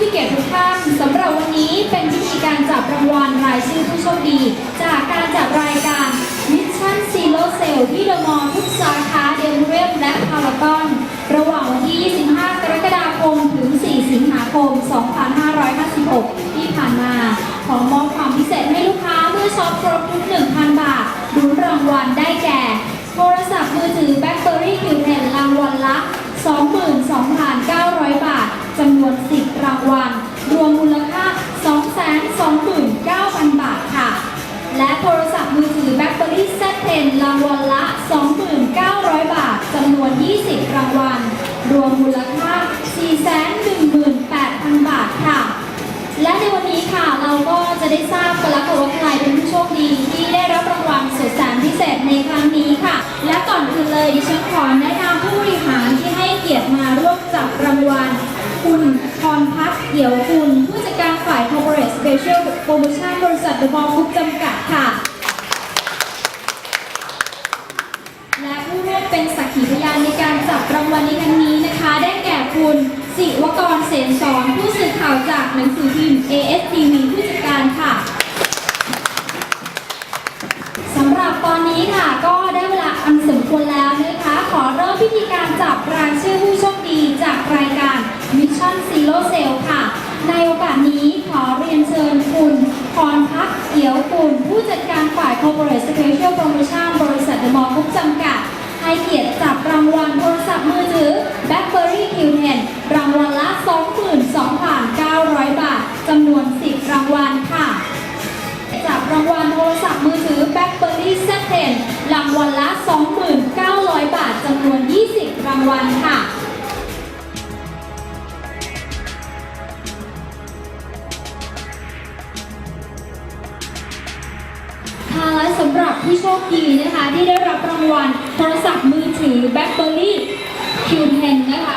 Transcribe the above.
ที่เก็บทุกท่านสำหรับวันนี้เป็นวิธีการจับรางวัลรายชื่อผู้โชคดี จากการจัดรายการ Mission Zero Sale ที่เดอะมอลล์ทุกสาขาเดลเรียมและพารากอน ระหว่างวันที่ 25 กรกฎาคม ถึง 4 สิงหาคม 2556 ที่ผ่านมา ขอมอบความพิเศษให้ลูกค้าเมื่อช็อปครบทุก 1,000 บาทรุ้นรางวัลได้แก่ โทรศัพท์มือถือ BlackBerry Q10 รางวัลละ 22,900 บาทจำนวน 10 รางวัล รวมมูลค่า 229,000 บาทค่ะ และโทรศัพท์มือถือ BlackBerry Z10 รางวัลละ 2,900 บาทจำนวน 20 รางวัล รวมมูลค่า 418,000 บาทค่ะ และในวันนี้ค่ะเราก็จะได้ทราบกันแล้วค่ะว่าใครเป็นผู้โชคดีที่ได้รับรางวัลสุดแสนพิเศษในครั้งนี้ค่ะ และก่อนอื่นเลยดิฉันขอแนะนำผู้บริหารที่ให้เกียรติมาร่วมจับรางวัล คุณพรพัฒน์เหี่ยวคุณ ผู้จัดการฝ่าย Corporate Special Promotion บริษัทเดอะมอลล์กรุ๊ปจำกัดค่ะ และผู้ร่วมเป็นสักขีพยานในการจับรางวัลในครั้งนี้นะคะ ได้แก่คุณสิวกรเสนสอนผู้สื่อข่าวจากหนังสือพิมพ์ ASTV ผู้จัดการค่ะสำหรับตอนนี้ค่ะก็ได้เวลาอันสมควรแล้วนะคะ ขอเริ่มพิธีการจับรายชื่อผู้โชคดีจากรายการ Mission Zero Sale ค่ะ ในโอกาสนี้ขอเรียนเชิญคุณพรพัฒน์เขียวกุลผู้จัดการฝ่าย Corporate Special Promotion บริษัทเดอะมอลล์กรุ๊ปจำกัด ให้เกียรติจับรางวัลโทรศัพท์มือถือ BlackBerry Q10 รางวัลละ 22,900 บาท จำนวน 10 รางวัลค่ะ จับรางวัลโทรศัพท์มือถือ BlackBerry Z10 รางวัลละ 2,900 บาท จำนวน 20 รางวัลค่ะค่ะ หรับผู้โชคดีนะคะ ที่ได้รับรางวัลโทรศัพท์มือถือ BlackBerry Q10 นะคะ